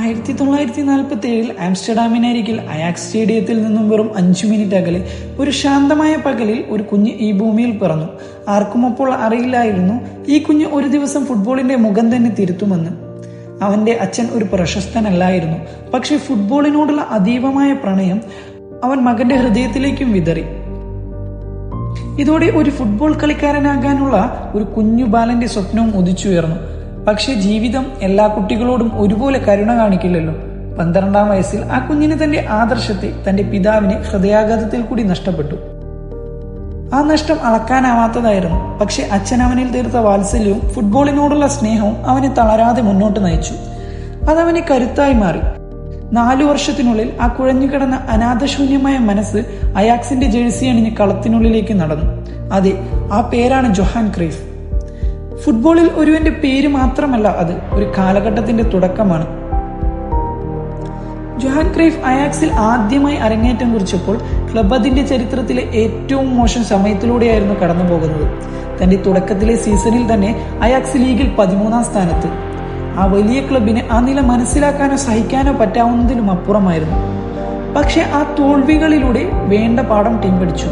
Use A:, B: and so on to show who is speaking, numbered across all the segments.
A: ആയിരത്തി തൊള്ളായിരത്തി നാൽപ്പത്തി ഏഴിൽ ആംസ്റ്റർഡാമിനരികിൽ അയാക്സ് സ്റ്റേഡിയത്തിൽ നിന്നും വെറും അഞ്ചു മിനിറ്റ് അകലെ ഒരു ശാന്തമായ പകലിൽ ഒരു കുഞ്ഞ് ഈ ഭൂമിയിൽ പിറന്നു. ആർക്കും അപ്പോൾ അറിയില്ലായിരുന്നു ഈ കുഞ്ഞ് ഒരു ദിവസം ഫുട്ബോളിന്റെ മുഖം തന്നെ തിരുത്തുമെന്ന്. അവന്റെ അച്ഛൻ ഒരു പ്രശസ്തനല്ലായിരുന്നു പക്ഷെ ഫുട്ബോളിനോടുള്ള അതീവമായ പ്രണയം അവൻ മകന്റെ ഹൃദയത്തിലേക്കും വിതറി. ഇതോടെ ഒരു ഫുട്ബോൾ കളിക്കാരനാകാനുള്ള ഒരു കുഞ്ഞു ബാലന്റെ സ്വപ്നവും ഉദിച്ചുയർന്നു. പക്ഷെ ജീവിതം എല്ലാ കുട്ടികളോടും ഒരുപോലെ കരുണ കാണിക്കില്ലല്ലോ. പന്ത്രണ്ടാം വയസ്സിൽ ആ കുഞ്ഞിന് തന്റെ ആദർശത്തെ തന്റെ പിതാവിനെ ഹൃദയാഘാതത്തിൽ കൂടി നഷ്ടപ്പെട്ടു. ആ നഷ്ടം അളക്കാനാവാത്തതായിരുന്നു. പക്ഷെ അച്ഛൻ അവനിൽ തീർത്ത വാത്സല്യവും ഫുട്ബോളിനോടുള്ള സ്നേഹവും അവനെ തളരാതെ മുന്നോട്ട് നയിച്ചു. അതവന് കരുത്തായി മാറി. നാലു വർഷത്തിനുള്ളിൽ ആ കുഴഞ്ഞുകിടന്ന അനാഥശൂന്യമായ മനസ്സ് അയാക്സിന്റെ ജേഴ്സി അണിഞ്ഞ് കളത്തിനുള്ളിലേക്ക് നടന്നു. അതെ ആ പേരാണ് ജൊഹാൻ ക്രൈഫ്. ഫുട്ബോളിൽ ഒരുവന്റെ പേര് മാത്രമല്ല അത് ഒരു കാലഘട്ടത്തിന്റെ തുടക്കമാണ്. ജോഹാൻ ക്രൈഫ് അയാക്സിൽ ആദ്യമായി അരങ്ങേറ്റം കുറിച്ചപ്പോൾ ക്ലബ് അതിന്റെ ചരിത്രത്തിലെ ഏറ്റവും മോശം സമയത്തിലൂടെയായിരുന്നു കടന്നു പോകുന്നത് തന്റെ തുടക്കത്തിലെ സീസണിൽ തന്നെ അയാക്സ് ലീഗിൽ പതിമൂന്നാം സ്ഥാനത്ത്. ആ വലിയ ക്ലബിന് ആ നില മനസ്സിലാക്കാനോ സഹിക്കാനോ പറ്റാവുന്നതിലും അപ്പുറമായിരുന്നു. പക്ഷെ ആ തോൽവികളിലൂടെ വേണ്ട പാഠം ടീം പഠിച്ചു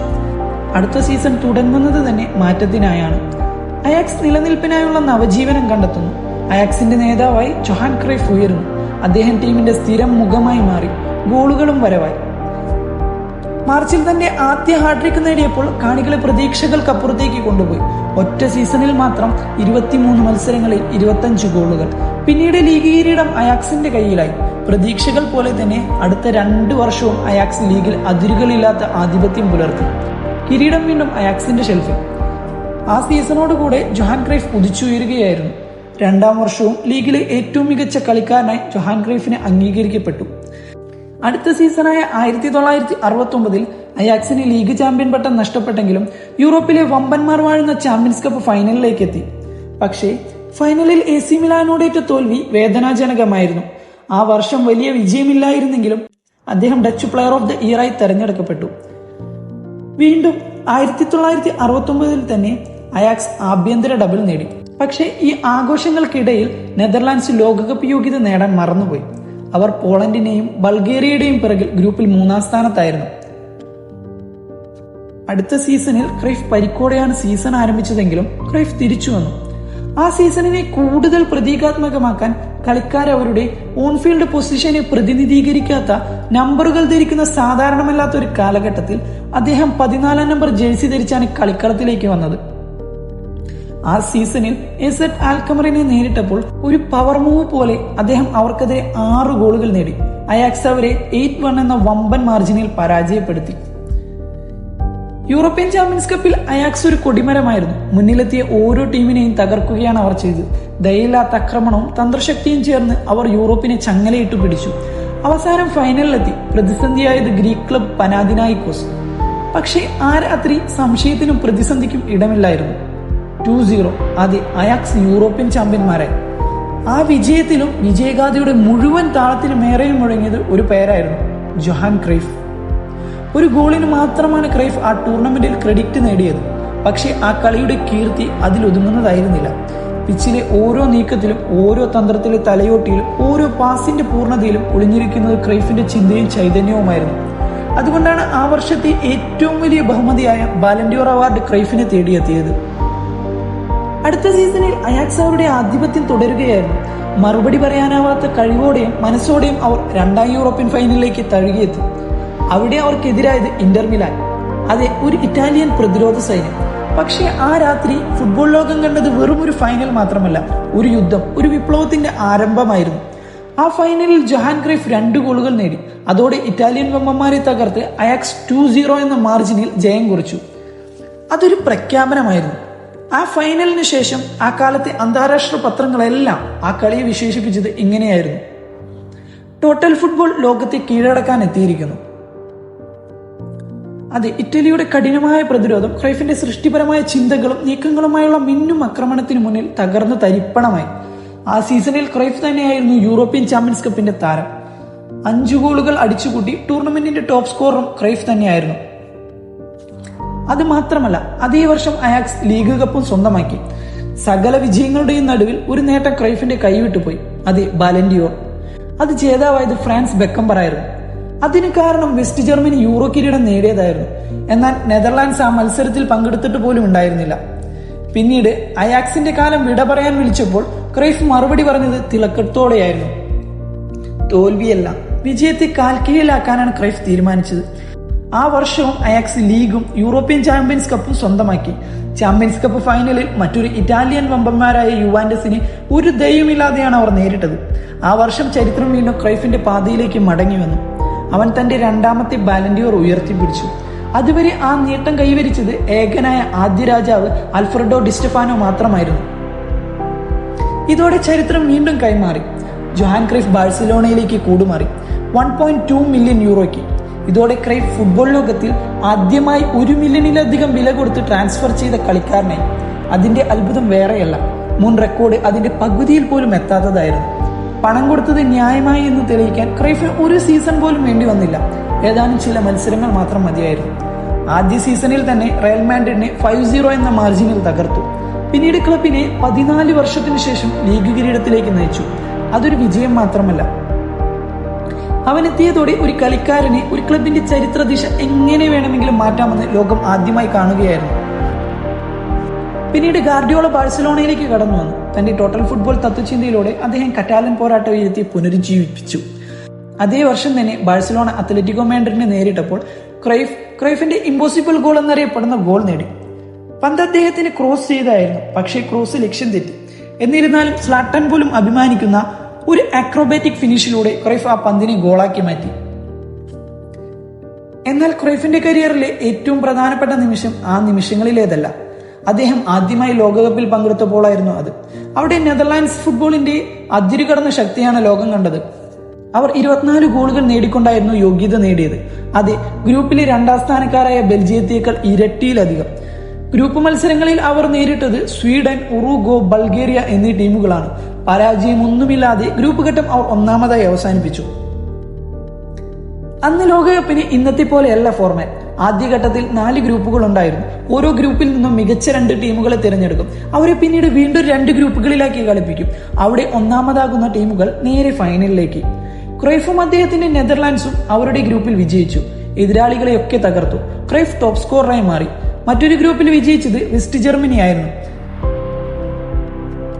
A: അടുത്ത സീസൺ തുടങ്ങുന്നത് തന്നെ മാറ്റത്തിനായാണ്. അയാക്സ് നിലനിൽപ്പിനായുള്ള നവജീവനം കണ്ടെത്തുന്നു. അയാക്സിന്റെ നേതാവായി ജൊഹാൻ ക്രൈഫ് ഉയരുന്നു. അദ്ദേഹം ടീമിന്റെ സ്ഥിരം മുഖമായി മാറി. ഗോളുകളും വരവായി. മാർച്ചിൽ തന്റെ ആദ്യ ഹാട്രിക് നേടിയപ്പോൾ കാണികളെ പ്രതീക്ഷകൾക്കപ്പുറത്തേക്ക് കൊണ്ടുപോയി. ഒറ്റ സീസണിൽ മാത്രം ഇരുപത്തിമൂന്ന് മത്സരങ്ങളിൽ ഇരുപത്തഞ്ച് ഗോളുകൾ. പിന്നീട് ലീഗ് കിരീടം അയാക്സിന്റെ കയ്യിലായി. പ്രതീക്ഷകൾ പോലെ തന്നെ അടുത്ത രണ്ട് വർഷവും അയാക്സ് ലീഗിൽ അതിരുകളില്ലാത്ത ആധിപത്യം പുലർത്തി. കിരീടം വീണ്ടും അയാക്സിന്റെ ഷെൽഫിൽ. ആ സീസണോട് കൂടെ ജൊഹാൻ ക്രൈഫ് ഉദിച്ചുയരുകയായിരുന്നു രണ്ടാം വർഷവും ലീഗിലെ ഏറ്റവും മികച്ച കളിക്കാരനായി ജൊഹാൻ ക്രൈഫിനെ അംഗീകരിക്കപ്പെട്ടു. അടുത്ത സീസണായ ആയിരത്തി തൊള്ളായിരത്തി അറുപത്തി ഒമ്പതിൽ അയാക്സിന് ലീഗ് ചാമ്പ്യൻ പട്ടം നഷ്ടപ്പെട്ടെങ്കിലും യൂറോപ്പിലെ വമ്പന്മാർ വാഴുന്ന ചാമ്പ്യൻസ് കപ്പ് ഫൈനലിലേക്ക് എത്തി പക്ഷേ ഫൈനലിൽ എ സി മിലാനോടേറ്റ തോൽവി വേദനാജനകമായിരുന്നു. ആ വർഷം വലിയ വിജയമില്ലായിരുന്നെങ്കിലും അദ്ദേഹം ഡച്ച് പ്ലെയർ ഓഫ് ദ ഇയറായി തെരഞ്ഞെടുക്കപ്പെട്ടു. വീണ്ടും ആയിരത്തി തൊള്ളായിരത്തി അറുപത്തി ഒമ്പതിൽ തന്നെ അയാക്സ് ആഭ്യന്തര ഡബിൾ നേടി. പക്ഷേ ഈ ആഘോഷങ്ങൾക്കിടയിൽ നെതർലാൻഡ്സ് ലോകകപ്പ് യോഗ്യത നേടാൻ മറന്നുപോയി. അവർ പോളണ്ടിനെയും ബൾഗേറിയയുടെയും പിറകിൽ ഗ്രൂപ്പിൽ മൂന്നാം സ്ഥാനത്തായിരുന്നു. അടുത്ത സീസണിൽ ക്രൈഫ് പരിക്കോടെയാണ് സീസൺ ആരംഭിച്ചതെങ്കിലും ക്രൈഫ് തിരിച്ചു വന്നു ആ സീസണിനെ കൂടുതൽ പ്രതീകാത്മകമാക്കാൻ കളിക്കാർ അവരുടെ ഓൺഫീൽഡ് പൊസിഷനെ പ്രതിനിധീകരിക്കാത്ത നമ്പറുകൾ ധരിക്കുന്ന സാധാരണമല്ലാത്ത ഒരു കാലഘട്ടത്തിൽ അദ്ദേഹം പതിനാലാം നമ്പർ ജേഴ്സി ധരിച്ചാണ് കളിക്കളത്തിലേക്ക് വന്നത്. ആ സീസണിൽ എസെറ്റ് ആൽക്കമറിനെ നേരിട്ടപ്പോൾ ഒരു പവർ മൂവ് പോലെ അദ്ദേഹം അവർക്കെതിരെ ആറ് ഗോളുകൾ നേടി. അയാക്സ് അവരെ എയ്റ്റ് വൺ എന്ന വമ്പൻ മാർജിനിൽ പരാജയപ്പെടുത്തി. യൂറോപ്യൻ ചാമ്പ്യൻസ് കപ്പിൽ അയാക്സ് ഒരു കൊടിമരമായിരുന്നു. മുന്നിലെത്തിയ ഓരോ ടീമിനെയും തകർക്കുകയാണ് അവർ ചെയ്തത്. ദയയില്ലാത്ത ആക്രമണവും തന്ത്രശക്തിയും ചേർന്ന് അവർ യൂറോപ്പിനെ ചങ്ങലയിട്ട് പിടിച്ചു. അവസാനം ഫൈനലിലെത്തി പ്രതിസന്ധിയായത് ഗ്രീക്ക് ക്ലബ് പനാദിനായിക്കോസ് പക്ഷേ ആ രാത്രി സംശയത്തിനും പ്രതിസന്ധിക്കും ഇടമില്ലായിരുന്നു. ടു സീറോ അതെ അയാക്സ് യൂറോപ്യൻ ചാമ്പ്യന്മാരെ. ആ വിജയത്തിലും വിജയഗാഥയുടെ മുഴുവൻ താളത്തിനും ഏറെയും മുഴങ്ങിയത് ഒരു പേരായിരുന്നു ജൊഹാൻ ക്രൈഫ്. ഒരു ഗോളിന് മാത്രമാണ് ക്രൈഫ് ആ ടൂർണമെന്റിൽ ക്രെഡിറ്റ് നേടിയത്. പക്ഷേ ആ കളിയുടെ കീർത്തി അതിലൊതുങ്ങുന്നതായിരുന്നില്ല പിച്ചിലെ ഓരോ നീക്കത്തിലും ഓരോ തന്ത്രത്തിലെ തലയോട്ടിയിലും ഓരോ പാസിന്റെ പൂർണതയിലും ഒളിഞ്ഞിരിക്കുന്നത് ക്രൈഫിന്റെ ചിന്തയും ചൈതന്യവുമായിരുന്നു. അതുകൊണ്ടാണ് ആ വർഷത്തെ ഏറ്റവും വലിയ ബഹുമതിയായ ബാലൻഡിയോർ അവാർഡ് ക്രൈഫിനെ തേടിയെത്തിയത്. അടുത്ത സീസണിൽ അയാക്സ് അവരുടെ ആധിപത്യം തുടരുകയായിരുന്നു. മറുപടി പറയാനാവാത്ത കഴിവോടെയും മനസ്സോടെയും അവർ രണ്ടാം യൂറോപ്യൻ ഫൈനലിലേക്ക് തഴുകിയെത്തി. അവിടെ അവർക്കെതിരായത് ഇന്റർ മിലാൻ. അതെ ഒരു ഇറ്റാലിയൻ പ്രതിരോധ സൈന്യം. പക്ഷേ ആ രാത്രി ഫുട്ബോൾ ലോകം കണ്ടത് വെറും ഒരു ഫൈനൽ മാത്രമല്ല ഒരു യുദ്ധം ഒരു വിപ്ലവത്തിന്റെ ആരംഭമായിരുന്നു. ആ ഫൈനലിൽ ജഹാൻ ക്രൈഫ് രണ്ട് ഗോളുകൾ നേടി. അതോടെ ഇറ്റാലിയൻ വമ്മന്മാരെ തകർത്ത് അയാക്സ് ടു സീറോ എന്ന മാർജിനിൽ ജയം കുറിച്ചു. അതൊരു പ്രഖ്യാപനമായിരുന്നു. ആ ഫൈനലിന് ശേഷം ആ കാലത്തെ അന്താരാഷ്ട്ര പത്രങ്ങളെല്ലാം ആ കളിയെ വിശേഷിപ്പിച്ചത് ഇങ്ങനെയായിരുന്നു. ടോട്ടൽ ഫുട്ബോൾ ലോകത്തെ കീഴടക്കാൻ എത്തിയിരിക്കുന്നു. അതെ ഇറ്റലിയുടെ കഠിനമായ പ്രതിരോധം ക്രൈഫിന്റെ സൃഷ്ടിപരമായ ചിന്തകളും നീക്കങ്ങളുമായുള്ള മിന്നും ആക്രമണത്തിന് മുന്നിൽ തകർന്ന് തരിപ്പണമായി. ആ സീസണിൽ ക്രൈഫ് തന്നെയായിരുന്നു യൂറോപ്യൻ ചാമ്പ്യൻസ് കപ്പിന്റെ താരം. അഞ്ചു ഗോളുകൾ അടിച്ചുകൂട്ടി ടൂർണമെന്റിന്റെ ടോപ്പ് സ്കോറും ക്രൈഫ് തന്നെയായിരുന്നു. അത് മാത്രമല്ല അതേ വർഷം അയാക്സ് ലീഗ് കപ്പും സ്വന്തമാക്കി. സകല വിജയങ്ങളുടെയും നടുവിൽ ഒരു നേട്ടം ക്രൈഫിന്റെ കൈവിട്ടുപോയി. അതെ ബാലൻഡിയോർ. അത് ജേതാവായത് ഫ്രാൻസ് ബെക്കംബറായിരുന്നു അതിന് കാരണം വെസ്റ്റ് ജർമ്മനി യൂറോ കിരീടം നേടിയതായിരുന്നു. എന്നാൽ നെതർലാൻഡ്സ് ആ മത്സരത്തിൽ പങ്കെടുത്തിട്ട് പോലും ഉണ്ടായിരുന്നില്ല. പിന്നീട് അയാക്സിന്റെ കാലം വിട പറയാൻ വിളിച്ചപ്പോൾ ക്രൈഫ് മറുപടി പറഞ്ഞത് തിളക്കത്തോടെയായിരുന്നു. തോൽവിയല്ല വിജയത്തെ കാൽക്കീഴിലാക്കാനാണ് ക്രൈഫ് തീരുമാനിച്ചത്. ആ വർഷവും അയാക്സ് ലീഗും യൂറോപ്യൻ ചാമ്പ്യൻസ് കപ്പും സ്വന്തമാക്കി. ചാമ്പ്യൻസ് കപ്പ് ഫൈനലിൽ മറ്റൊരു ഇറ്റാലിയൻ വമ്പന്മാരായ യുവാൻഡസിനെ ഒരു ദയവുമില്ലാതെയാണ് അവർ നേരിട്ടത്. ആ വർഷം ചരിത്രം വീണ്ടും ക്രൈഫിന്റെ പാതയിലേക്ക് മടങ്ങി വന്നു. അവൻ തന്റെ രണ്ടാമത്തെ ബാലൻഡിയോർ ഉയർത്തിപ്പിടിച്ചു അതുവരെ ആ നേട്ടം കൈവരിച്ചത് ഏകനായ ആദ്യ രാജാവ് അൽഫ്രഡോ ഡിസ്റ്റഫാനോ മാത്രമായിരുന്നു. ഇതോടെ ചരിത്രം വീണ്ടും കൈമാറി. ജോഹാൻ ക്രൈഫ് ബാഴ്സലോണയിലേക്ക് കൂടുമാറി. വൺ പോയിന്റ് ടു മില്യൺ യൂറോയ്ക്ക്. ഇതോടെ ക്രൈഫ് ഫുട്ബോൾ ലോകത്തിൽ ആദ്യമായി ഒരു മില്യണിലധികം വില കൊടുത്ത് ട്രാൻസ്ഫർ ചെയ്ത കളിക്കാരനായി. അതിന്റെ അത്ഭുതം വേറെയല്ല. മുൻ റെക്കോർഡ് അതിന്റെ പകുതിയിൽ പോലും എത്താത്തതായിരുന്നു. പണം കൊടുത്തത് ന്യായമായി എന്ന് തെളിയിക്കാൻ ക്രൈഫിന് ഒരു സീസൺ പോലും വേണ്ടി വന്നില്ല. ഏതാനും ചില മത്സരങ്ങൾ മാത്രം മതിയായിരുന്നു. ആദ്യ സീസണിൽ തന്നെ റയൽ മാൻഡ്രിഡിനെ ഫൈവ് സീറോ എന്ന മാർജിനിൽ തകർത്തു. പിന്നീട് ക്ലബിനെ പതിനാല് വർഷത്തിനു ശേഷം ലീഗ് കിരീടത്തിലേക്ക് നയിച്ചു. അതൊരു വിജയം മാത്രമല്ല. അവനെത്തിയതോടെ ഒരു കളിക്കാരനെ ഒരു ക്ലബിന്റെ ചരിത്ര ദിശ എങ്ങനെ വേണമെങ്കിലും മാറ്റാമെന്ന് ലോകം ആദ്യമായി കാണുകയായിരുന്നു. പിന്നീട് ഗാർഡിയോള ബാഴ്സലോണയിലേക്ക് കടന്നു വന്നു. തന്റെ ടോട്ടൽ ഫുട്ബോൾ തത്വചിന്തയിലൂടെ അദ്ദേഹം കറ്റാലൻ പോരാട്ട വീരത്തെ പുനരുജ്ജീവിപ്പിച്ചു. അതേ വർഷം തന്നെ ബാഴ്സലോണ അത്ലറ്റിക്കോ മാൻഡ്രിഡിനെ നേരിട്ടപ്പോൾ ക്രൈഫ് ക്രൈഫിന്റെ ഇമ്പോസിബിൾ ഗോൾ എന്നറിയപ്പെടുന്ന ഗോൾ നേടി. പന്ത് അദ്ദേഹത്തിന് ക്രോസ് ചെയ്തായിരുന്നു പക്ഷേ ക്രോസ് ലക്ഷ്യം തെറ്റി. എന്നിരുന്നാലും സ്ലാട്ടൻ പോലും അഭിമാനിക്കുന്ന ഒരു അക്രോബാറ്റിക് ഫിനിഷിലൂടെ ക്രൈഫ് ആ പന്തിനെ ഗോളാക്കി മാറ്റി. എന്നാൽ ക്രൈഫിന്റെ കരിയറിലെ ഏറ്റവും പ്രധാനപ്പെട്ട നിമിഷം ആ നിമിഷങ്ങളിലേതല്ല. അദ്ദേഹം ആദ്യമായി ലോകകപ്പിൽ പങ്കെടുത്തപ്പോഴായിരുന്നു അത്. അവിടെ നെതർലാൻഡ്സ് ഫുട്ബോളിന്റെ അതിരുകടന്ന ശക്തിയാണ് ലോകം കണ്ടത്. അവർ ഇരുപത്തിനാല് ഗോളുകൾ നേടിക്കൊണ്ടായിരുന്നു യോഗ്യത നേടിയത്. അതെ ഗ്രൂപ്പിലെ രണ്ടാം സ്ഥാനക്കാരായ ബെൽജിയത്തേക്കാൾ ഇരട്ടിയിലധികം. ഗ്രൂപ്പ് മത്സരങ്ങളിൽ അവർ നേരിട്ടത് സ്വീഡൻ ഉറുഗോ ബൾഗേറിയ എന്നീ ടീമുകളാണ്. പരാജയമൊന്നുമില്ലാതെ ഗ്രൂപ്പ് ഘട്ടം അവർ ഒന്നാമതായി അവസാനിപ്പിച്ചു. അന്ന് ലോകകപ്പിന് ഇന്നത്തെ പോലെയല്ല ഫോർമാറ്റ് ആദ്യഘട്ടത്തിൽ നാല് ഗ്രൂപ്പുകൾ ഉണ്ടായിരുന്നു ഓരോ ഗ്രൂപ്പിൽ നിന്നും മികച്ച രണ്ട് ടീമുകളെ തിരഞ്ഞെടുക്കും. അവരെ പിന്നീട് വീണ്ടും രണ്ട് ഗ്രൂപ്പുകളിലാക്കി കളിപ്പിക്കും. അവിടെ ഒന്നാമതാകുന്ന ടീമുകൾ നേരെ ഫൈനലിലേക്ക്. ക്രൈഫും അദ്ദേഹത്തിന്റെ നെതർലാൻഡ്സും അവരുടെ ഗ്രൂപ്പിൽ വിജയിച്ചു. എതിരാളികളെയൊക്കെ തകർത്തു. ക്രൈഫ് ടോപ് സ്കോറായി മാറി. മറ്റൊരു ഗ്രൂപ്പിൽ വിജയിച്ചത് വെസ്റ്റ് ജർമ്മനി ആയിരുന്നു.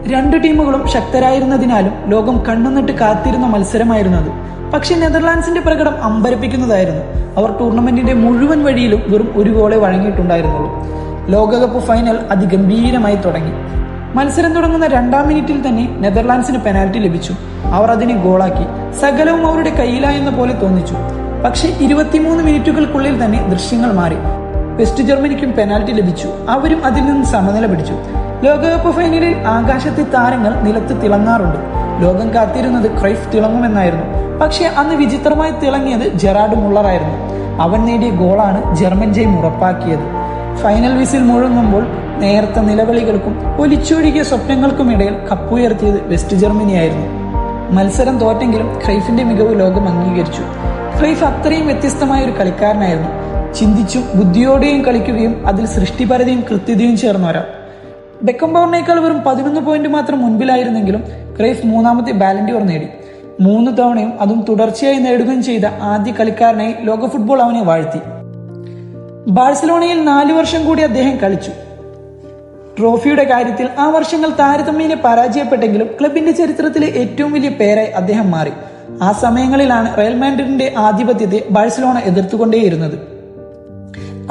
A: രണ്ട് ടീമുകളും ശക്തരായിരുന്നതിനാലും ലോകം കണ്ണുനിട്ട് കാത്തിരുന്ന മത്സരമായിരുന്നു അത് പക്ഷെ നെതർലാൻഡ്സിന്റെ പ്രകടം അമ്പരപ്പിക്കുന്നതായിരുന്നു. അവർ ടൂർണമെന്റിന്റെ മുഴുവൻ വഴിയിലും വെറും ഒരു ഗോളെ വഴങ്ങിയിട്ടുണ്ടായിരുന്നുള്ളൂ. ലോകകപ്പ് ഫൈനൽ അതിഗംഭീരമായി തുടങ്ങി. മത്സരം തുടങ്ങുന്ന രണ്ടാം മിനിറ്റിൽ തന്നെ നെതർലാൻഡ്സിന് പെനാൽറ്റി ലഭിച്ചു. അവർ അതിനെ ഗോളാക്കി. സകലവും അവരുടെ കയ്യിലായെന്ന പോലെ തോന്നിച്ചു. പക്ഷേ ഇരുപത്തിമൂന്ന് മിനിറ്റുകൾക്കുള്ളിൽ തന്നെ ദൃശ്യങ്ങൾ മാറി. വെസ്റ്റ് ജർമ്മനിക്കും പെനാൽറ്റി ലഭിച്ചു. അവരും അതിൽ നിന്ന് സമനില പിടിച്ചു. ലോകകപ്പ് ഫൈനലിൽ ആകാശത്തെ താരങ്ങൾ നിലത്ത് തിളങ്ങാറുണ്ട്. ലോകം കാത്തിരുന്നത് ക്രൈഫ് തിളങ്ങുമെന്നായിരുന്നു. പക്ഷേ അന്ന് വിചിത്രമായി തിളങ്ങിയത് ജെറാഡ് മുള്ളറായിരുന്നു. അവൻ നേടിയ ഗോളാണ് ജർമ്മൻ ജയം ഉറപ്പാക്കിയത്. ഫൈനൽ വിസിൽ മുഴങ്ങുമ്പോൾ നേർത്ത നിലവിളികൾക്കും ഒലിച്ചൊഴുകിയ സ്വപ്നങ്ങൾക്കുമിടയിൽ കപ്പുയർത്തിയത് വെസ്റ്റ് ജർമ്മനിയായിരുന്നു. മത്സരം തോറ്റെങ്കിലും ക്രൈഫിന്റെ മികവ് ലോകം അംഗീകരിച്ചു. ക്രൈഫ് അത്രയും വ്യത്യസ്തമായ ഒരു കളിക്കാരനായിരുന്നു. ചിന്തിച്ചും ബുദ്ധിയോടെയും കളിക്കുകയും അതിൽ സൃഷ്ടിപരതയും കൃത്യതയും ചേർന്ന ഒരാൾ ബെക്കംബോറിനേക്കാൾ വെറും പതിനൊന്ന് പോയിന്റ് മാത്രം മുൻപിലായിരുന്നെങ്കിലും ക്രൈസ് മൂന്നാമത്തെ ബാലൻഡിയോർ നേടി. മൂന്ന് തവണയും അതും തുടർച്ചയായി നേടുകയും ചെയ്ത ആദ്യ കളിക്കാരനായി ലോക ഫുട്ബോൾ അവനെ വാഴ്ത്തി. ബാഴ്സലോണയിൽ നാലു വർഷം കൂടി അദ്ദേഹം കളിച്ചു. ട്രോഫിയുടെ കാര്യത്തിൽ ആ വർഷങ്ങൾ താരതമ്യേന പരാജയപ്പെട്ടെങ്കിലും ക്ലബിന്റെ ചരിത്രത്തിലെ ഏറ്റവും വലിയ പേരായി അദ്ദേഹം മാറി. ആ സമയങ്ങളിലാണ് റയൽ മാൻഡ്രിഡിന്റെ ആധിപത്യത്തെ ബാഴ്സലോണ എതിർത്തുകൊണ്ടേയിരുന്നത്.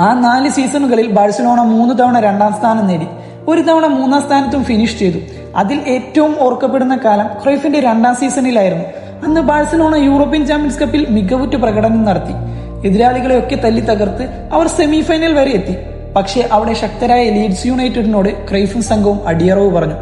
A: ആ നാല് സീസണുകളിൽ ബാഴ്സലോണ മൂന്ന് തവണ രണ്ടാം സ്ഥാനം നേടി. ഒരു തവണ മൂന്നാം സ്ഥാനത്തും ഫിനിഷ് ചെയ്തു. അതിൽ ഏറ്റവും ഓർക്കപ്പെടുന്ന കാലം ക്രൈഫിന്റെ രണ്ടാം സീസണിലായിരുന്നു. അന്ന് ബാഴ്സലോണ യൂറോപ്യൻ ചാമ്പ്യൻസ് കപ്പിൽ മികവുറ്റ പ്രകടനം നടത്തി. എതിരാളികളെ ഒക്കെ തല്ലി തകർത്ത് അവർ സെമി ഫൈനൽ വരെ എത്തി. പക്ഷേ അവിടെ ശക്തരായ ലീഡ്സ് യുണൈറ്റഡിനോട് ക്രൈഫും സംഘവും അടിയറവ് പറഞ്ഞു.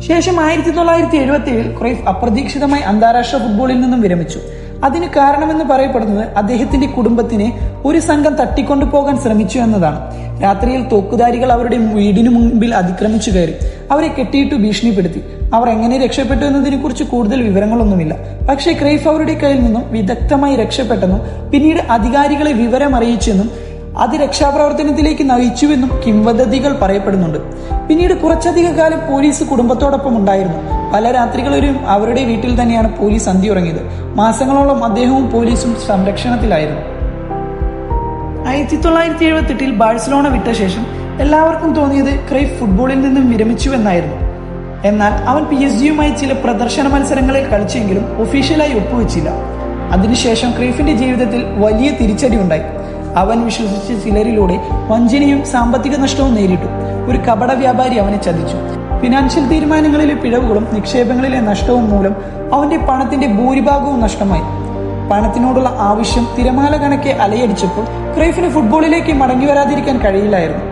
A: ശേഷം ആയിരത്തി തൊള്ളായിരത്തി എഴുപത്തി ഏഴിൽ ക്രൈഫ് അപ്രതീക്ഷിതമായി അന്താരാഷ്ട്ര ഫുട്ബോളിൽ നിന്നും വിരമിച്ചു. അതിന് കാരണമെന്ന് പറയപ്പെടുന്നത് അദ്ദേഹത്തിന്റെ കുടുംബത്തിനെ ഒരു സംഘം തട്ടിക്കൊണ്ടു പോകാൻ ശ്രമിച്ചു എന്നതാണ്. രാത്രിയിൽ തോക്കുധാരികൾ അവരുടെ വീടിനു മുമ്പിൽ അതിക്രമിച്ചു കയറി. അവരെ കെട്ടിയിട്ടു ഭീഷണിപ്പെടുത്തി. അവർ എങ്ങനെ രക്ഷപ്പെട്ടു എന്നതിനെ കുറിച്ച് കൂടുതൽ വിവരങ്ങളൊന്നുമില്ല. പക്ഷേ ക്രൈഫ് അവരുടെ കയ്യിൽ നിന്നും വിദഗ്ധമായി രക്ഷപ്പെട്ടെന്നും പിന്നീട് അധികാരികളെ വിവരം അറിയിച്ചെന്നും അത് രക്ഷാപ്രവർത്തനത്തിലേക്ക് നയിച്ചുവെന്നും കിംവദതികൾ പറയപ്പെടുന്നുണ്ട്. പിന്നീട് കുറച്ചധിക കാലം പോലീസ് കുടുംബത്തോടൊപ്പം ഉണ്ടായിരുന്നു. പല രാത്രികളിലും അവരുടെ വീട്ടിൽ തന്നെയാണ് പോലീസ് അന്തി ഉറങ്ങിയത്. മാസങ്ങളോളം അദ്ദേഹവും പോലീസും സംരക്ഷണത്തിലായിരുന്നു. ആയിരത്തി തൊള്ളായിരത്തി എഴുപത്തെട്ടിൽ ബാഴ്സലോണ വിട്ട ശേഷം എല്ലാവർക്കും തോന്നിയത് ക്രൈഫ് ഫുട്ബോളിൽ നിന്നും വിരമിച്ചു എന്നായിരുന്നു. എന്നാൽ അവൻ പി എസ് ജിയുമായി ചില പ്രദർശന മത്സരങ്ങളിൽ കളിച്ചെങ്കിലും ഒഫീഷ്യലായി ഒപ്പുവെച്ചില്ല. അതിനുശേഷം ക്രൈഫിന്റെ ജീവിതത്തിൽ വലിയ തിരിച്ചടി ഉണ്ടായി. അവൻ വിശ്വസിച്ച ചിലരിലൂടെ വഞ്ചനയും സാമ്പത്തിക നഷ്ടവും നേരിട്ടു. ഒരു കപട വ്യാപാരി അവനെ ചതിച്ചു. ഫിനാൻഷ്യൽ തീരുമാനങ്ങളിലെ പിഴവുകളും നിക്ഷേപങ്ങളിലെ നഷ്ടവും മൂലം അവന്റെ പണത്തിന്റെ ഭൂരിഭാഗവും നഷ്ടമായി. പണത്തിനോടുള്ള ആവശ്യം തിരമാല കണക്കെ അലയടിച്ചപ്പോൾ ക്രൈഫിന് ഫുട്ബോളിലേക്ക് മടങ്ങി വരാതിരിക്കാൻ കഴിയില്ലായിരുന്നു.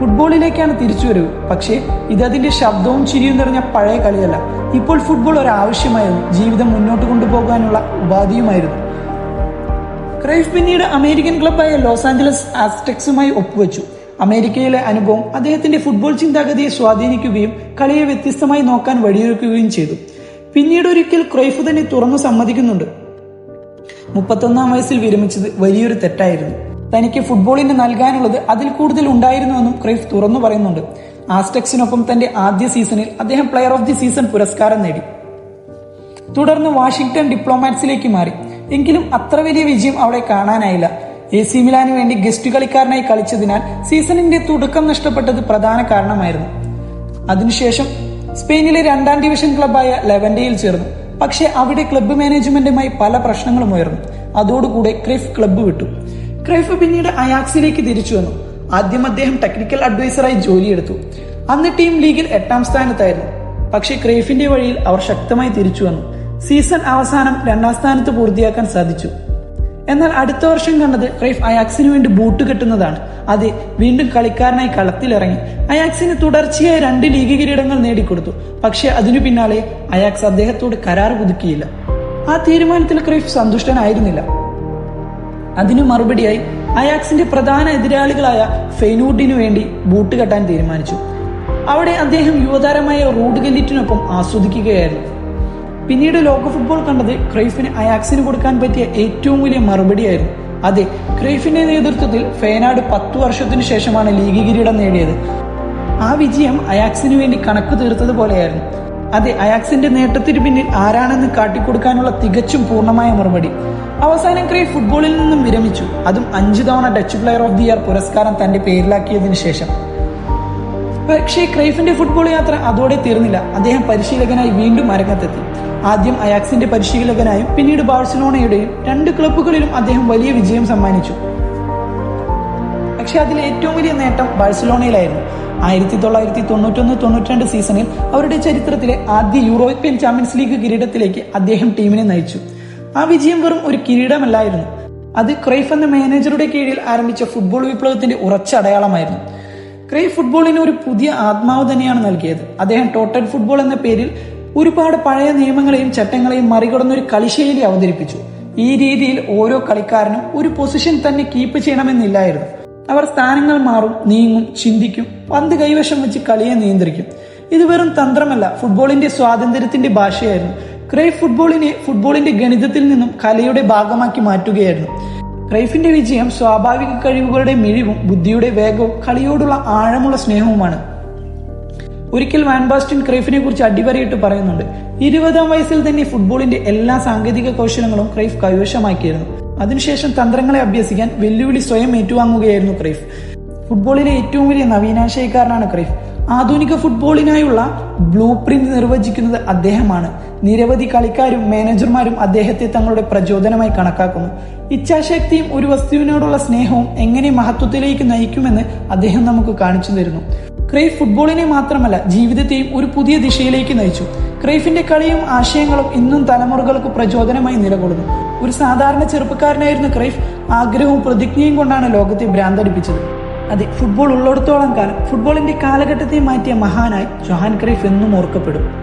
A: ഫുട്ബോളിലേക്കാണ് തിരിച്ചുവരവ്. പക്ഷേ ഇത് അതിന്റെ ശബ്ദവും ചിരിയും നിറഞ്ഞ പഴയ കളിയല്ല. ഇപ്പോൾ ഫുട്ബോൾ ഒരു ആവശ്യമായിരുന്നു ജീവിതം മുന്നോട്ട് കൊണ്ടുപോകാനുള്ള ഉപാധിയുമായിരുന്നു. ക്രൈഫ് പിന്നീട് അമേരിക്കൻ ക്ലബായ ലോസ് ആഞ്ചലസ് ആസ്റ്റെക്സുമായി ഒപ്പുവെച്ചു. അമേരിക്കയിലെ അനുഭവം അദ്ദേഹത്തിന്റെ ഫുട്ബോൾ ചിന്താഗതിയെ സ്വാധീനിക്കുകയും കളിയെ വ്യത്യസ്തമായി നോക്കാൻ വഴിയൊരുക്കുകയും ചെയ്തു. പിന്നീട് ഒരിക്കൽ ക്രൈഫ് തന്നെ തുറന്നു സമ്മതിക്കുന്നുണ്ട്. മുപ്പത്തൊന്നാം വയസ്സിൽ വിരമിച്ചത് വലിയൊരു തെറ്റായിരുന്നു. തനിക്ക് ഫുട്ബോളിന് നൽകാനുള്ളത് അതിൽ കൂടുതൽ ഉണ്ടായിരുന്നുവെന്നും ക്രൈഫ് തുറന്നു പറയുന്നുണ്ട്. ആസ്റ്റക്സിനൊപ്പം തന്റെ ആദ്യ സീസണിൽ അദ്ദേഹം പ്ലെയർ ഓഫ് ദി സീസൺ പുരസ്കാരം നേടി. തുടർന്ന് വാഷിംഗ്ടൺ ഡിപ്ലോമാറ്റ്സിലേക്ക് മാറി. എങ്കിലും അത്ര വലിയ വിജയം അവിടെ കാണാനായില്ല. എ സി മിലാന് വേണ്ടി ഗസ്റ്റ് കളിക്കാരനായി കളിച്ചതിനാൽ സീസണിന്റെ തുടക്കം നഷ്ടപ്പെട്ടത് പ്രധാന കാരണമായിരുന്നു. അതിനുശേഷം സ്പെയിനിലെ രണ്ടാം ഡിവിഷൻ ക്ലബായ ലെവന്റയിൽ ചേർന്നു. പക്ഷേ അവിടെ ക്ലബ്ബ് മാനേജ്മെന്റുമായി പല പ്രശ്നങ്ങളും ഉയർന്നു. അതോടുകൂടെ ക്രൈഫ് ക്ലബ്ബ് വിട്ടു. ക്രൈഫ് പിന്നീട് അയാക്സിലേക്ക് തിരിച്ചു വന്നു. ആദ്യം അദ്ദേഹം ടെക്നിക്കൽ അഡ്വൈസറായി ജോലിയെടുത്തു. അന്ന് ടീം ലീഗിൽ എട്ടാം സ്ഥാനത്തായിരുന്നു. പക്ഷേ ക്രൈഫിന്റെ വഴിയിൽ അവർ ശക്തമായി തിരിച്ചു വന്നു. സീസൺ അവസാനം രണ്ടാം സ്ഥാനത്ത് പൂർത്തിയാക്കാൻ സാധിച്ചു. എന്നാൽ അടുത്ത വർഷം കണ്ടത് റൈഫ് അയാക്സിന് വേണ്ടി ബൂട്ട് കെട്ടുന്നതാണ്. അതെ വീണ്ടും കളിക്കാരനായി കളത്തിലിറങ്ങി. അയാക്സിന് തുടർച്ചയായി രണ്ട് ലീഗ് കിരീടങ്ങൾ നേടിക്കൊടുത്തു. പക്ഷേ അതിനു പിന്നാലെ അയാക്സ് അദ്ദേഹത്തോട് കരാർ പുതുക്കിയില്ല. ആ തീരുമാനത്തിൽ ക്രൈഫ് സന്തുഷ്ടനായിരുന്നില്ല. അതിനു മറുപടിയായി അയാക്സിന്റെ പ്രധാന എതിരാളികളായ ഫെയ്നൂട്ടിനു വേണ്ടി ബൂട്ട് കെട്ടാൻ തീരുമാനിച്ചു. അവിടെ അദ്ദേഹം യുവതാരമായ റൂഡ് ഗലിറ്റിനൊപ്പം ആസ്വദിക്കുകയായിരുന്നു. പിന്നീട് ലോക ഫുട്ബോൾ കണ്ടത് ക്രൈഫിന് അയാക്സിന് കൊടുക്കാൻ പറ്റിയ ഏറ്റവും വലിയ മറുപടിയായിരുന്നു. അതെ ക്രൈഫിന്റെ നേതൃത്വത്തിൽ ഫേനാട് പത്തു വർഷത്തിനു ശേഷമാണ് ലീഗ് കിരീടം നേടിയത്. ആ വിജയം അയാക്സിന് വേണ്ടി കണക്ക് തീർത്തത് പോലെയായിരുന്നു. അതെ അയാക്സിന്റെ നേട്ടത്തിന് പിന്നിൽ ആരാണെന്ന് കാട്ടിക്കൊടുക്കാനുള്ള തികച്ചും പൂർണമായ മറുപടി. അവസാനം ക്രൈഫ് ഫുട്ബോളിൽ നിന്നും വിരമിച്ചു. അതും അഞ്ചു തവണ Dutch player of the year പുരസ്കാരം തന്റെ പേരിലാക്കിയതിനു ശേഷം. പക്ഷേ ക്രൈഫിന്റെ ഫുട്ബോൾ യാത്ര അതോടെ തീർന്നില്ല. അദ്ദേഹം പരിശീലകനായി വീണ്ടും അരങ്ങത്തെത്തി. ആദ്യം അയാക്സിന്റെ പരിശീലകനായും പിന്നീട് ബാഴ്സലോണയുടെയും രണ്ട് ക്ലബ്ബുകളിലും അദ്ദേഹം വലിയ വിജയം സമ്മാനിച്ചു. പക്ഷെ അതിൽ ഏറ്റവും വലിയ നേട്ടം ബാഴ്സലോണയിലായിരുന്നു. ആയിരത്തി തൊള്ളായിരത്തി തൊണ്ണൂറ്റൊന്ന് തൊണ്ണൂറ്റിരണ്ട് സീസണിൽ അവരുടെ ചരിത്രത്തിലെ ആദ്യ യൂറോപ്യൻ ചാമ്പ്യൻസ് ലീഗ് കിരീടത്തിലേക്ക് അദ്ദേഹം ടീമിനെ നയിച്ചു. ആ വിജയം വെറും ഒരു കിരീടമല്ലായിരുന്നു. അത് ക്രൈഫ് എന്ന മാനേജറുടെ കീഴിൽ ആരംഭിച്ച ഫുട്ബോൾ വിപ്ലവത്തിന്റെ ഉറച്ച അടയാളമായിരുന്നു. ക്രൈഫ് ഫുട്ബോളിന് ഒരു പുതിയ ആത്മാവ് തന്നെയാണ് നൽകിയത്. അദ്ദേഹം ടോട്ടൽ ഫുട്ബോൾ എന്ന പേരിൽ ഒരുപാട് പഴയ നിയമങ്ങളെയും ചട്ടങ്ങളെയും മറികടന്ന ഒരു കളിശൈലി അവതരിപ്പിച്ചു. ഈ രീതിയിൽ ഓരോ കളിക്കാരനും ഒരു പൊസിഷൻ തന്നെ കീപ്പ് ചെയ്യണമെന്നില്ലായിരുന്നു. അവർ സ്ഥാനങ്ങൾ മാറും നീങ്ങും ചിന്തിക്കും പന്ത് കൈവശം വെച്ച് കളിയെ നിയന്ത്രിക്കും. ഇത് വെറും തന്ത്രമല്ല ഫുട്ബോളിന്റെ സ്വാതന്ത്ര്യത്തിന്റെ ഭാഷയായിരുന്നു. ക്രൈ ഫുട്ബോളിനെ ഫുട്ബോളിന്റെ ഗണിതത്തിൽ നിന്നും കലയുടെ ഭാഗമാക്കി മാറ്റുകയായിരുന്നു. ക്രൈഫിന്റെ വിജയം സ്വാഭാവിക കഴിവുകളുടെ മിഴിവും ബുദ്ധിയുടെ വേഗവും കളിയോടുള്ള ആഴമുള്ള സ്നേഹവുമാണ്. ഒരിക്കൽ വാൻ ബാസ്റ്റിൻ ക്രൈഫിനെ കുറിച്ച് അടിവരയിട്ട് പറയുന്നുണ്ട്. ഇരുപതാം വയസ്സിൽ തന്നെ ഫുട്ബോളിന്റെ എല്ലാ സാങ്കേതിക കൗശലങ്ങളും ക്രൈഫ് കൈവശമാക്കിയിരുന്നു. അതിനുശേഷം തന്ത്രങ്ങളെ അഭ്യസിക്കാൻ വെല്ലുവിളി സ്വയം ഏറ്റുവാങ്ങുകയായിരുന്നു ക്രൈഫ്. ഫുട്ബോളിലെ ഏറ്റവും വലിയ നവീനാശയക്കാരനാണ് ക്രൈഫ്. ആധുനിക ഫുട്ബോളിനായുള്ള ബ്ലൂ പ്രിന്റ് നിർവചിക്കുന്നത് അദ്ദേഹമാണ്. നിരവധി കളിക്കാരും മാനേജർമാരും അദ്ദേഹത്തെ തങ്ങളുടെ പ്രചോദനമായി കണക്കാക്കുന്നു. ഇച്ഛാശക്തിയും ഒരു വസ്തുവിനോടുള്ള സ്നേഹവും എങ്ങനെ മഹത്വത്തിലേക്ക് നയിക്കുമെന്ന് അദ്ദേഹം നമുക്ക് കാണിച്ചു തരുന്നു. ക്രൈഫ് ഫുട്ബോളിനെ മാത്രമല്ല ജീവിതത്തെയും ഒരു പുതിയ ദിശയിലേക്ക് നയിച്ചു. ക്രൈഫിന്റെ കളിയും ആശയങ്ങളും ഇന്നും തലമുറകൾക്ക് പ്രചോദനമായി നിലകൊള്ളുന്നു. ഒരു സാധാരണ ചെറുപ്പക്കാരനായിരുന്ന ക്രൈഫ് ആഗ്രഹവും പ്രതിജ്ഞയും കൊണ്ടാണ് ലോകത്തെ ഭ്രാന്തടിപ്പിച്ചത്. അതെ ഫുട്ബോൾ ഉള്ളിടത്തോളം കാലം ഫുട്ബോളിന്റെ കാലഘട്ടത്തെ മാറ്റിയ മഹാനായി ജൊഹാൻ ക്രൈഫ് എന്നും ഓർക്കപ്പെടും.